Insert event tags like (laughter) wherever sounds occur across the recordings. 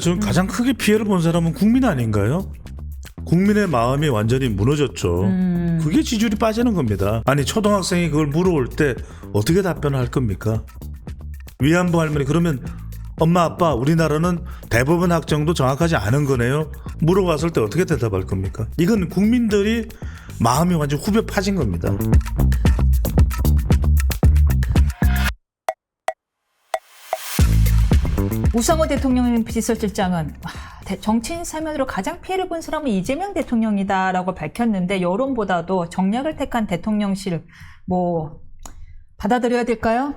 지금 가장 크게 피해를 본 사람은 국민 아닌가요? 국민의 마음이 완전히 무너졌죠. 음. 그게 지지율이 빠지는 겁니다. 아니 초등학생이 그걸 물어올 때 어떻게 답변을 할 겁니까? 위안부 할머니 그러면 엄마 아빠 우리나라는 대법원 확정도 정확하지 않은 거네요. 물어봤을 때 어떻게 대답할 겁니까? 이건 국민들이 마음이 완전 후벼 파진 겁니다. 우상호 대통령 비서실장은 와, 대- 정치인 사면으로 가장 피해를 본 사람은 이재명 대통령이다라고 밝혔는데 여론보다도 정략을 택한 대통령실 뭐 받아들여야 될까요?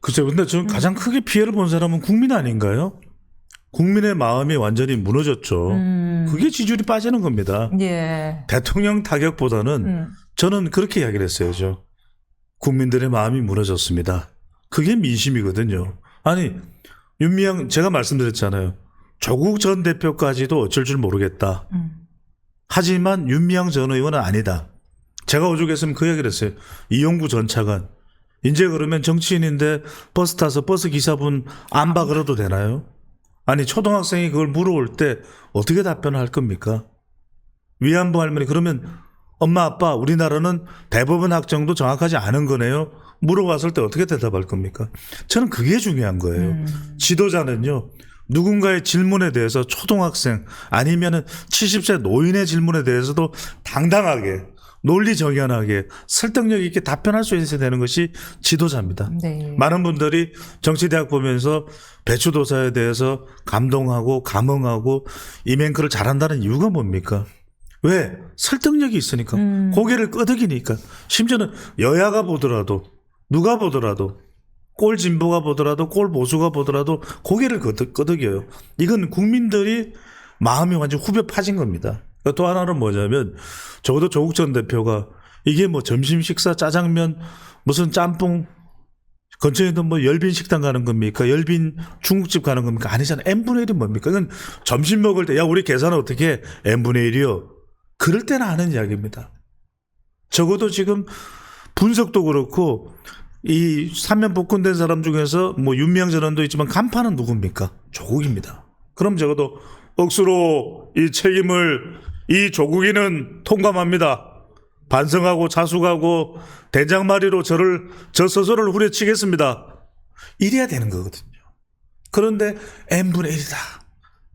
글쎄요, 근데 지금 가장 크게 피해를 본 사람은 국민 아닌가요? 국민의 마음이 완전히 무너졌죠. 음. 그게 지지율이 빠지는 겁니다. 예. 대통령 타격보다는 음. 저는 그렇게 이야기를 했어요. 저 국민들의 마음이 무너졌습니다. 그게 민심이거든요. 아니 윤미향 제가 말씀드렸잖아요. 조국 전 대표까지도 어쩔 줄 모르겠다. 음. 하지만 윤미향 전 의원은 아니다. 제가 오죽했으면 그 얘기를 했어요. 이용구 전 차관. 이제 그러면 정치인인데 버스 타서 버스 기사분 안 박으러도 되나요? 아니 초등학생이 그걸 물어올 때 어떻게 답변을 할 겁니까? 위안부 할머니 그러면 엄마 아빠 우리나라는 대법원 확정도 정확하지 않은 거네요. 물어봤을 때 어떻게 대답할 겁니까? 저는 그게 중요한 거예요. 음. 지도자는요. 누군가의 질문에 대해서 초등학생 아니면은 70세 노인의 질문에 대해서도 당당하게 논리 정연하게 설득력 있게 답변할 수 있어야 되는 것이 지도자입니다. 네. 많은 분들이 정치대학 보면서 배추도사에 대해서 감동하고 감흥하고 이맹크를 잘한다는 이유가 뭡니까? 왜? 설득력이 있으니까. 음. 고개를 끄덕이니까. 심지어는 여야가 보더라도 누가 보더라도 꼴 진보가 보더라도 꼴 보수가 보더라도 고개를 끄덕, 끄덕여요. 이건 국민들이 마음이 완전 후벼 파진 겁니다. 또 하나는 뭐냐면 적어도 조국 전 대표가 이게 뭐 점심 식사 짜장면 무슨 짬뽕 근처에도 뭐 열빈 식당 가는 겁니까? 열빈 중국집 가는 겁니까? 아니잖아요. n분의 1이 뭡니까? 이건 점심 먹을 때 야 우리 계산 어떻게 해? n분의 1이요. 그럴 때는 하는 이야기입니다. 적어도 지금 분석도 그렇고 이 삼면 복권된 사람 중에서 뭐 윤미향 전원도 있지만 간판은 누굽니까? 조국입니다. 그럼 적어도 억수로 이 책임을 이 조국이는 통감합니다. 반성하고 자숙하고 대장마리로 저를 저 스스로를 후려치겠습니다. 이래야 되는 거거든요. 그런데 n분의 1이다.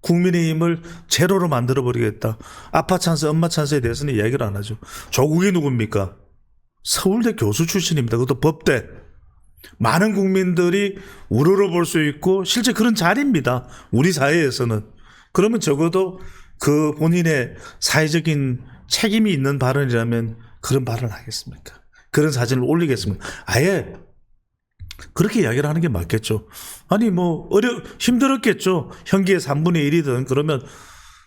국민의힘을 제로로 만들어 버리겠다. 아빠 찬스, 엄마 찬스에 대해서는 이야기를 안 하죠. 조국이 누굽니까? 서울대 교수 출신입니다. 그것도 법대. 많은 국민들이 우러러 볼 수 있고 실제 그런 자리입니다. 우리 사회에서는. 그러면 적어도 그 본인의 사회적인 책임이 있는 발언이라면 그런 발언을 하겠습니까? 그런 사진을 올리겠습니까? 아예 그렇게 이야기를 하는 게 맞겠죠. 아니 뭐 어려 힘들었겠죠. 현기의 3분의 1이든 그러면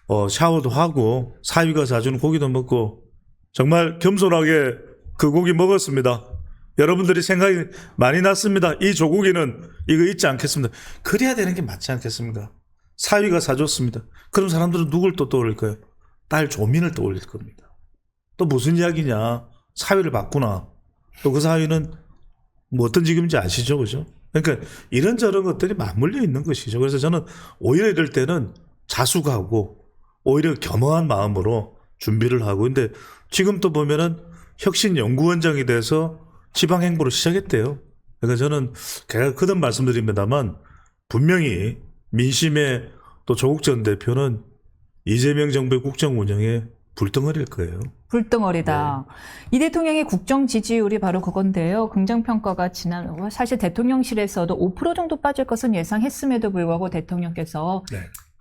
어 샤워도 하고 사위가 사주는 고기도 먹고 정말 겸손하게 그 고기 먹었습니다. 여러분들이 생각이 많이 났습니다. 이 조국이는 이거 잊지 않겠습니다. 그래야 되는 게 맞지 않겠습니까? 사위가 사줬습니다. 그럼 사람들은 누굴 또 떠올릴 거예요? 딸 조민을 떠올릴 겁니다. 또 무슨 이야기냐? 사위를 바꾸나? 또 그 사위는 뭐 어떤 직업인지 아시죠? 그죠? 그러니까 이런저런 것들이 맞물려 있는 것이죠. 그래서 저는 오히려 이럴 때는 자숙하고 오히려 겸허한 마음으로 준비를 하고 근데 지금 또 보면은 혁신 연구원장이 돼서 지방 행보를 시작했대요. 그러니까 저는 제가 그든 말씀드립니다만 분명히 민심의 또 조국 전 대표는 이재명 정부의 국정 운영에 불덩어릴 거예요. 불덩어리다. 이 대통령의 국정 지지율이 바로 그건데요. 긍정평가가 지난, 사실 대통령실에서도 5% 정도 빠질 것은 예상했음에도 불구하고 대통령께서 네.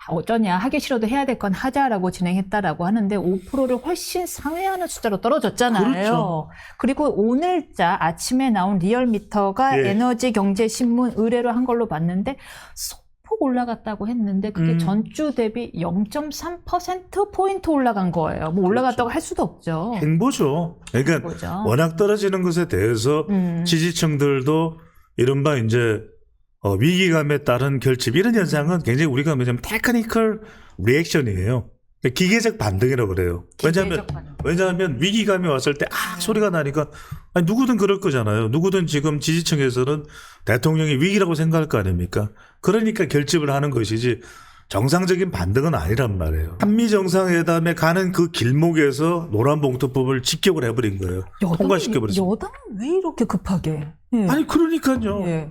어쩌냐, 하기 싫어도 해야 될 건 하자라고 진행했다라고 하는데 5%를 훨씬 상회하는 숫자로 떨어졌잖아요. 그렇죠. 리고 오늘자 아침에 나온 리얼미터가 예. 에너지 경제 신문 의뢰로 한 걸로 봤는데 소폭 올라갔다고 했는데 그게 음. 전주 대비 0.3% 포인트 올라간 거예요. 뭐 올라갔다고 할 수도 없죠. 행보죠. 그러니까 그거죠. 워낙 떨어지는 것에 대해서 음. 지지층들도 이른바 이제 어, 위기감에 따른 결집 이런 현상은 굉장히 우리가 뭐냐면 테크니컬 리액션이에요. 기계적 반등이라고 그래요. 왜냐하면 기계적 반응. 왜냐하면 위기감이 왔을 때 아 소리가 나니까 아니 누구든 그럴 거잖아요. 누구든 지금 지지층에서는 대통령이 위기라고 생각할 거 아닙니까? 그러니까 결집을 하는 것이지 정상적인 반등은 아니란 말이에요. 한미 정상회담에 가는 그 길목에서 노란 봉투법을 직격을 해버린 거예요. 통과시켜버렸어요. 여당 왜 이렇게 급하게? 예. 아니 그러니까요. 예.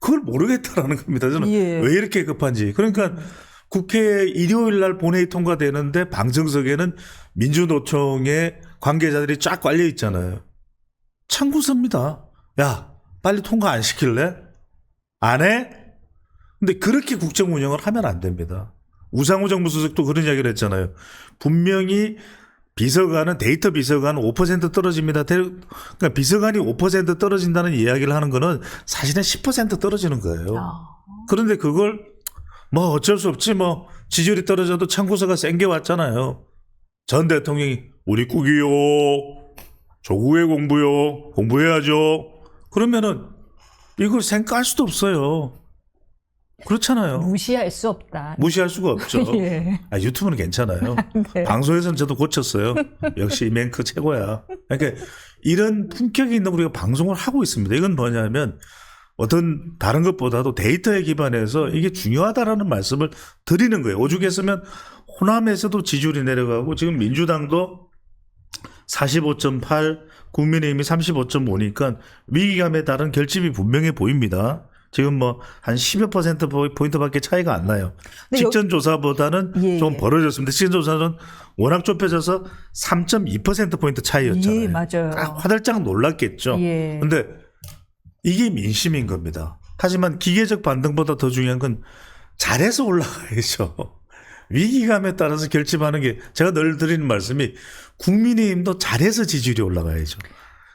그걸 모르겠다라는 겁니다. 저는 예. 왜 이렇게 급한지. 그러니까 국회 일요일 날 본회의 통과되는데 방청석에는 민주노총의 관계자들이 쫙 깔려 있잖아요. 참고서입니다. 야, 빨리 통과 안 시킬래? 안 해? 근데 그렇게 국정 운영을 하면 안 됩니다. 우상호 정부 수석도 그런 이야기를 했잖아요. 분명히 비서관은 데이터 비서관 5% 떨어집니다. 대- 그러니까 비서관이 5% 떨어진다는 이야기를 하는 거는 사실은 10% 떨어지는 거예요. 아, 그런데 그걸 뭐 어쩔 수 없지 뭐 지지율이 떨어져도 참고서가 센게 왔잖아요. 전 대통령이 우리 국이요. 조국의 공부요. 공부해야죠. 그러면은 이걸 생각할 수도 없어요. 그렇잖아요. 무시할 수 없다. 무시할 수가 없죠. (laughs) 예. 아, 유튜브는 괜찮아요. (laughs) 네. 방송에서는 저도 고쳤어요. 역시 이맹크 최고야. 그러니까 이런 품격이 있는 우리가 방송을 하고 있습니다. 이건 뭐냐면 어떤 다른 것보다도 데이터에 기반해서 이게 중요하다라는 말씀을 드리는 거예요. 오죽했으면 호남에서도 지지율이 내려가고 지금 민주당도 45.8, 국민의힘이 35.5니까 위기감에 따른 결집이 분명해 보입니다. 지금 뭐 한 10여 퍼센트 포- 포인트밖에 차이가 안 나요. 직전 조사보다는 예, 좀 예. 벌어졌습니다. 직전 조사는 워낙 좁혀져서 3.2% 포인트 차이였잖아요. 예, 맞아요. 아, 화들짝 놀랐겠죠. 예. 근데 이게 민심인 겁니다. 하지만 기계적 반등보다 더 중요한 건 잘해서 올라가야죠. (laughs) 위기감에 따라서 결집하는 게 제가 늘 드리는 말씀이 국민의힘도 잘해서 지지율이 올라가야죠.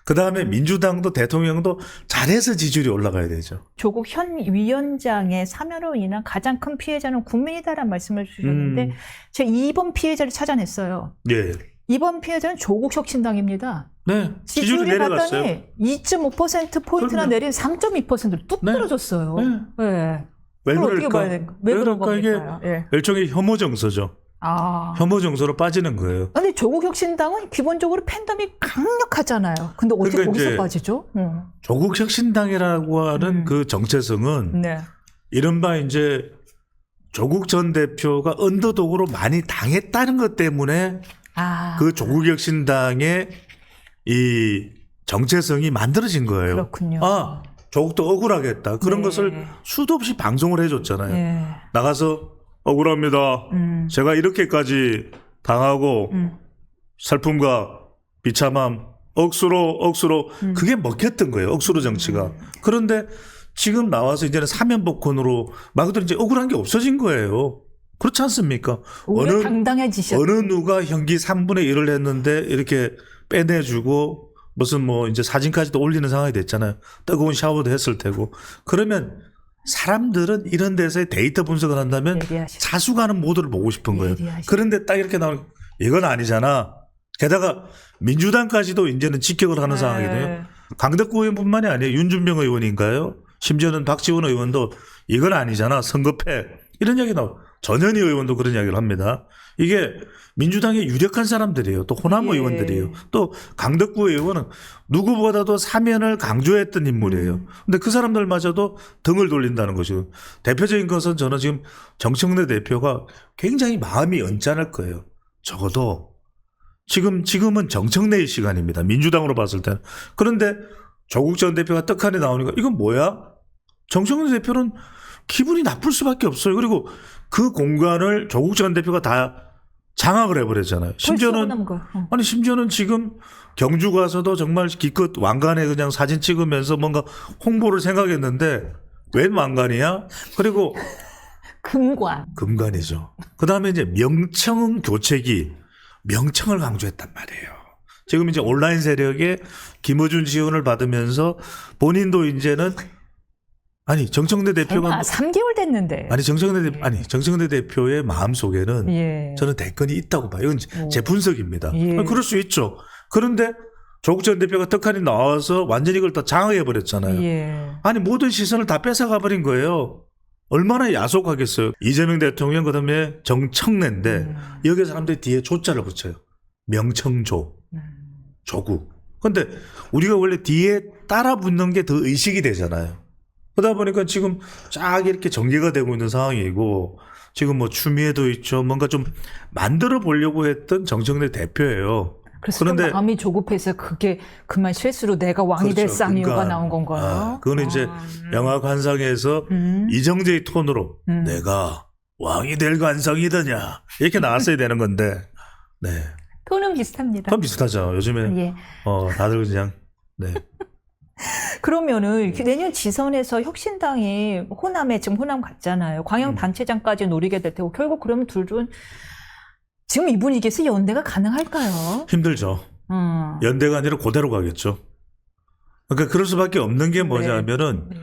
그 다음에 민주당도 대통령도 잘해서 지지율이 올라가야 되죠. 조국 현 위원장의 사면으로 인한 가장 큰 피해자는 국민이다라는 말씀을 주셨는데 음. 제가 2번 피해자를 찾아냈어요. 예. 2번 피해자는 조국 혁신당입니다. 네. 지지율이 지지율이 내려갔어요. 봤더니 2.5% 포인트나. 내린 3.2%뚝 네. 떨어졌어요. 네. 네. 왜 그걸 어떻게 그럴까? 봐야 될까? 왜 그런 그럴까? 이게? 예. 일종의 혐오 정서죠. 아. 혐오 정서로 빠지는 거예요. 근데 조국 혁신당은 기본적으로 팬덤이 강력하잖아요. 근데 어떻게 그러니까 거기서 빠지죠? 응. 조국 혁신당이라고 하는 음. 그 정체성은 네. 이른바 이제 조국 전 대표가 언더독으로 많이 당했다는 것 때문에 아. 그 조국 혁신당의 이 정체성이 만들어진 거예요. 그렇군요. 아, 조국도 억울하겠다. 그런 네. 것을 수도 없이 방송을 해줬잖아요. 예. 나가서 억울합니다. 음. 제가 이렇게까지 당하고 음. 슬픔과 비참함, 억수로 억수로 음. 그게 먹혔던 거예요. 억수로 정치가. 그런데 지금 나와서 이제는 사면복권으로 말 그대로 이제 억울한 게 없어진 거예요. 그렇지 않습니까? 어느 당당해지셨. 어느 누가 형기 3분의 1을 했는데 이렇게 빼내주고 무슨 뭐 이제 사진까지도 올리는 상황이 됐잖아요. 뜨거운 샤워도 했을 테고. 그러면 사람들은 이런 데서 데이터 분석을 한다면 예리하시. 자수가는 모두를 보고 싶은 거예요. 예리하시. 그런데 딱 이렇게 나오는 이건 아니잖아. 게다가 민주당까지도 이제는 직격을 하는. 네. 강덕구 의원뿐만이 아니에요. 윤준병 의원인가요? 심지어는 박지원 의원도 이건 아니잖아. 선거패. 이런 이야기 나오. 전현희 의원도 그런 이야기를 합니다. 이게 민주당의 유력한 사람들이에요. 또 호남 예. 의원들이에요. 또 강덕구 의원은 누구보다도 사면을 강조했던 인물이에요. 음. 근데 그 사람들마저도 등을 돌린다는 것이고 대표적인 것은 저는 지금 정청래 대표가 굉장히 마음이 언짢을 거예요. 적어도 지금 지금은 정청래의 시간입니다. 민주당으로 봤을 때는. 그런데 조국 전 대표가 떡하니 나오니까 이건 뭐야? 정청래 대표는 기분이 나쁠 수밖에 없어요. 그리고 그 공간을 조국 전 대표가 다 장악을 해버렸잖아요. 심지어는. 어. 아니 심지어는 지금 경주 가서도 정말 기껏 왕관에 그냥 사진 찍으면서 뭔가 홍보를 생각했는데 웬 왕관이야? 그리고 (laughs) 금관. 금관이죠. 그 다음에 이제 명청 교체기, 명청을 강조했단 말이에요. 지금 이제 온라인 세력의 김어준 지원을 받으면서 본인도 이제는 아니 정청래 대표가 아, 3개월 됐는데. 아니 정청래 대 아니 정청래 대표의 마음 속에는 예. 저는 대권이 있다고 봐요. 이건 오. 제 분석입니다. 예. 아니, 그럴 수 있죠. 그런데 조국 전 대표가 떡하니 나와서 완전히 이걸 다 장악해 버렸잖아요. 예. 아니 모든 시선을 다 뺏어가 버린 거예요. 얼마나 야속하겠어요. 이재명 대통령 그다음에 정청래인데 음. 여기 사람들이 뒤에 조자를 붙여요. 명청조, 음. 조국. 근데 우리가 원래 뒤에 따라 붙는 게 더 의식이 되잖아요. 그러다 보니까 지금 쫙 이렇게 전개가 되고 있는 상황이고 지금 뭐 추미애도 있죠. 뭔가 좀 만들어 보려고 했던 정청래 대표예요. 그래서 그런데- 좀 마음이 조급해서 그게 그만 실수로 내가 왕이 될 그렇죠. 쌍이유가 그러니까, 나온 건가요? 아, 이제 아. 영화 관상에서 음. 이정재의 톤으로 음. 내가 왕이 될 관성이더냐 이렇게 나왔어야 되는 건데 네 톤은 비슷합니다. 그건 비슷하죠 요즘에 예. 어 다들 그냥 네 그러면은 내년 지선에서 혁신당이 호남에 지금 호남 갔잖아요. 광양 음. 단체장까지 노리게 될 테고 결국 그러면 둘은 지금 이 분위기에서 연대가 가능할까요? 힘들죠 음. 연대가 아니라 그대로 가겠죠 그러니까 그럴 수밖에 없는 게 뭐냐면은 네.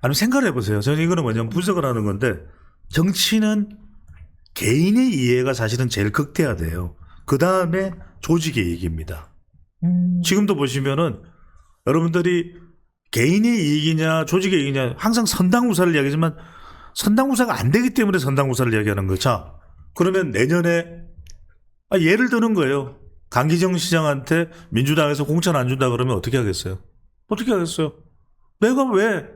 아니 생각을 해보세요 저는 이거는 뭐냐면 분석을 하는 건데 정치는 개인의 이해가 사실은 제일 극대화돼요 그 다음에 조직의 이익입니다 음. 지금도 보시면은 여러분들이 개인의 이익이냐 조직의 이익이냐 항상 선당우사를 이야기하지만 선당우사가 안 되기 때문에 선당우사를 이야기하는 거죠. 자, 그러면 내년에 아, 예를 드는 거예요. 강기정 시장한테 민주당에서 공천 안 준다 그러면 어떻게 하겠어요? 어떻게 하겠어요? 내가 왜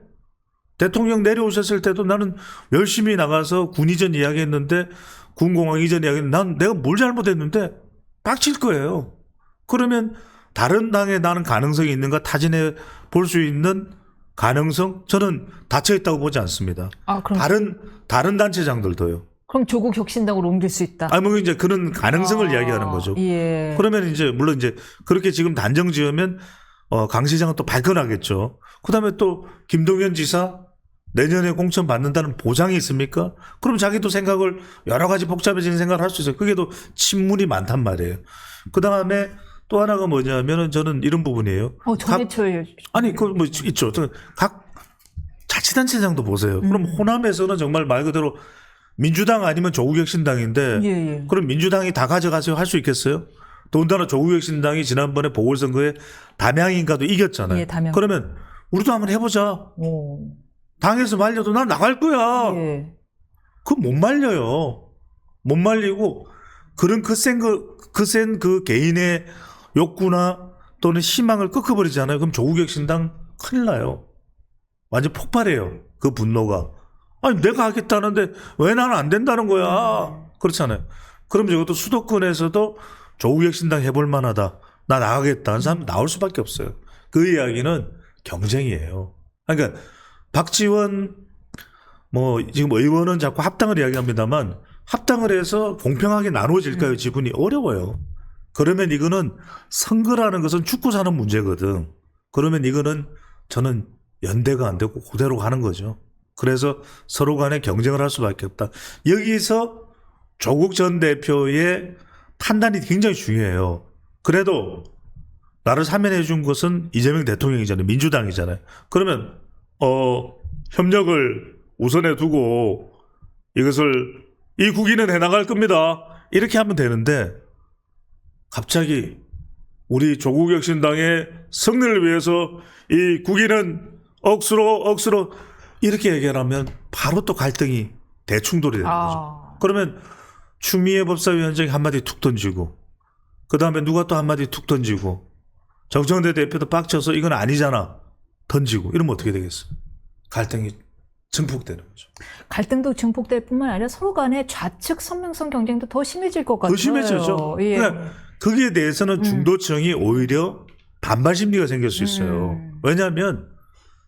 대통령 내려오셨을 때도 나는 열심히 나가서 군 이전 이야기했는데 군공항 이전 이야기했는데 난 내가 뭘 잘못했는데 빡칠 거예요. 그러면 다른 당에 나는 가능성이 있는가 타진해 볼 수 있는 가능성 저는 닫혀 있다고 보지 않습니다. 아 그럼 다른 다른 단체장들도요. 그럼 조국 혁신당으로 옮길 수 있다. 아니 뭐 이제 그런 가능성을 아, 이야기하는 거죠. 예. 그러면 이제 물론 이제 그렇게 지금 단정 지으면 어, 강 시장은 또 발끈하겠죠. 그다음에 또 김동연 지사 내년에 공천 받는다는 보장이 있습니까? 그럼 자기도 생각을 여러 가지 복잡해지는 생각을 할 수 있어요. 그게 또 친문이 많단 말이에요. 그다음에 또 하나가 뭐냐면은 저는 이런 부분이에요. 어 전해철 아니 그 뭐 있죠. 각 자치단체장도 보세요. 그럼 음. 호남에서는 정말 말 그대로 민주당 아니면 조국혁신당인데 예, 예. 그럼 민주당이 다 가져가세요 할 수 있겠어요? 더군다나 조국혁신당이 지난번에 보궐선거에 담양인가도 이겼잖아요. 예, 담양. 그러면 우리도 한번 해보자. 오. 당에서 말려도 난 나갈 거야. 예. 그거 못 말려요. 못 말리고 그런 그센 그, 그 센 그 개인의 욕구나 또는 희망을 꺾어버리잖아요. 그럼 조국혁 신당 큰일 나요. 완전 폭발해요. 그 분노가. 아니, 내가 하겠다는데 왜 나는 안 된다는 거야. 그렇잖아요. 그럼 이것도 수도권에서도 조국혁 신당 해볼 만하다. 나 나가겠다. 하는 사람 나올 수밖에 없어요. 그 이야기는 경쟁이에요. 그러니까 박지원 뭐 지금 의원은 자꾸 합당을 이야기합니다만 합당을 해서 공평하게 나눠질까요? 지분이 어려워요. 그러면 이거는 선거라는 것은 축구 사는 문제거든. 그러면 이거는 저는 연대가 안 되고 그대로 가는 거죠. 그래서 서로 간에 경쟁을 할 수밖에 없다. 여기서 조국 전 대표의 판단이 굉장히 중요해요. 그래도 나를 사면해 준 것은 이재명 대통령이잖아요. 민주당이잖아요. 그러면 어 협력을 우선에 두고 이것을 이 국위는 해 나갈 겁니다. 이렇게 하면 되는데 갑자기 우리 조국 혁신당의 승리를 위해서 이 국위는 억수로 억수로 이렇게 얘기하면 바로 또 갈등이 대충돌이 되는 거죠. 아. 그러면 추미애 법사위원장이 한마디 툭 던지고 그 다음에 누가 또 한마디 툭 던지고 정청대 대표도 빡쳐서 이건 아니잖아 던지고 이러면 어떻게 되겠어요? 갈등이 증폭되는 거죠. 갈등도 증폭될 뿐만 아니라 서로 간에 좌측 선명성 경쟁도 더 심해질 것 같아요. 더 심해지죠. 예. 그러니까 거기에 대해서는 음. 중도층이 오히려 반발 심리가 생길 수 있어요. 음. 왜냐하면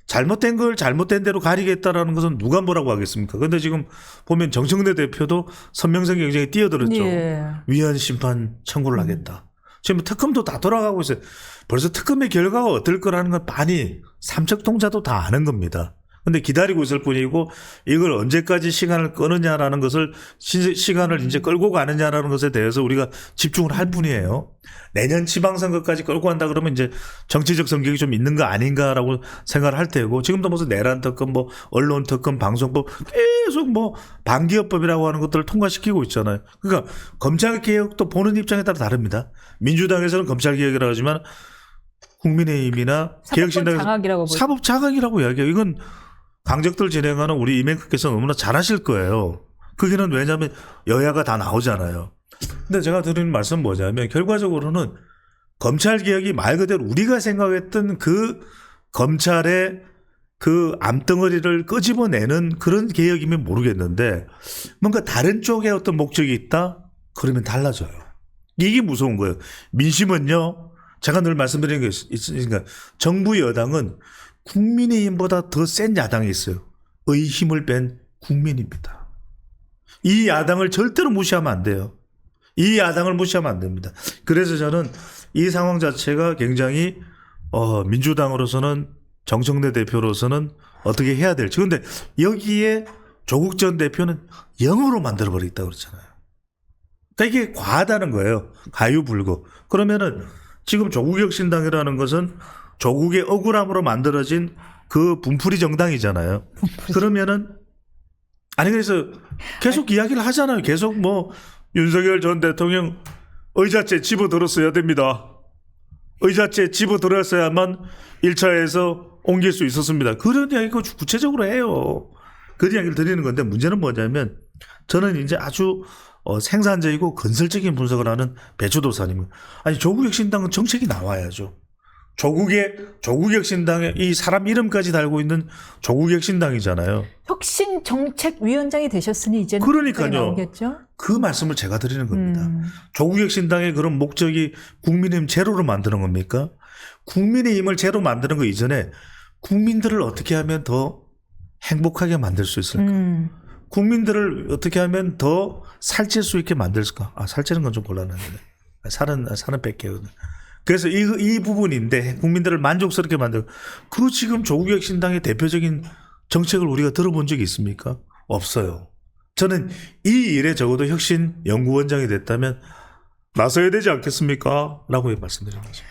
잘못된 걸 잘못된 대로 가리겠다라는 것은 누가 뭐라고 하겠습니까? 근데 지금 보면 정청래 대표도 선명성 경쟁에 뛰어들었죠. 예. 위헌 심판 청구를 하겠다. 지금 특검도 다 돌아가고 있어요. 벌써 특검의 결과가 어떨 거라는 건 많이 삼척동자도 다 아는 겁니다. 근데 기다리고 있을 뿐이고 이걸 언제까지 시간을 끄느냐라는 것을 시, 시간을 이제 끌고 가느냐라는 것에 대해서 우리가 집중을 할 뿐이에요. 내년 지방선거까지 끌고 간다 그러면 이제 정치적 성격이 좀 있는 거 아닌가라고 생각을 할 테고 지금도 무슨 내란 특검 뭐 언론 특검 방송법 계속 뭐 반기업법이라고 하는 것들을 통과시키고 있잖아요. 그러니까 검찰 개혁도 보는 입장에 따라 다릅니다. 민주당에서는 검찰 개혁이라고 하지만 국민의힘이나 개혁신당에서 장악이라고. 사법 자각이라고 이야기해요. 이건 강적들 진행하는 우리 이명크께서 너무나 잘하실 거예요. 그게는 왜냐하면 여야가 다 나오잖아요. 근데 제가 드리는 말씀은 뭐냐면 결과적으로는 검찰 개혁이 말 그대로 우리가 생각했던 그 검찰의 그 암덩어리를 끄집어내는 그런 개혁이면 모르겠는데 뭔가 다른 쪽에 어떤 목적이 있다? 그러면 달라져요. 이게 무서운 거예요. 민심은요, 제가 늘 말씀드리는 게 있- 있으니까 정부 여당은 국민의힘보다 더 센 야당이 있어요. 의 힘을 뺀 국민입니다. 이 야당을 절대로 무시하면 안 돼요. 이 야당을 무시하면 안 됩니다. 그래서 저는 이 상황 자체가 굉장히 어, 민주당으로서는 정청래 대표로서는 어떻게 해야 될지. 그런데 여기에 조국 전 대표는 영으로 만들어버리겠다 그랬잖아요. 그러니까 이게 과하다는 거예요. 가유불고. 그러면은 지금 조국혁신당이라는 것은 조국의 억울함으로 만들어진 그 분풀이 정당이잖아요. 그러면은 아니 그래서 계속 이야기를 하잖아요. 계속 뭐 윤석열 전 대통령 의자째 집어들었어야 됩니다. 의자째 집어들었어야만 1차에서 옮길 수 있었습니다. 그런 이야기 그 구체적으로 해요. 그 이야기를 드리는 건데 문제는 뭐냐면 저는 이제 아주 어, 생산적이고 건설적인 분석을 하는 배추도사님. 아니 조국 혁신당은 정책이 나와야죠. 조국의 조국혁신당의 이 사람 이름까지 달고 있는 조국혁신당이잖아요. 혁신 정책위원장이 되셨으니 이제는 그러니까요. 그 말씀을 제가 드리는 겁니다. 음. 조국혁신당의 그런 목적이 국민의힘 제로로 만드는 겁니까? 국민의힘을 제로 만드는 거 이전에 국민들을 어떻게 하면 더 행복하게 만들 수 있을까? 음. 국민들을 어떻게 하면 더 살찔 수 있게 만들까? 아, 살찌는 건 좀 곤란한데. 살은, 살은 뺄게요. 그래서 이, 이 부분인데 국민들을 만족스럽게 만들, 그 지금 조국혁 신당의 대표적인 정책을 우리가 들어본 적이 있습니까? 없어요. 저는 이 일에 적어도 혁신 연구원장이 됐다면 나서야 되지 않겠습니까? 라고 말씀드린 거죠.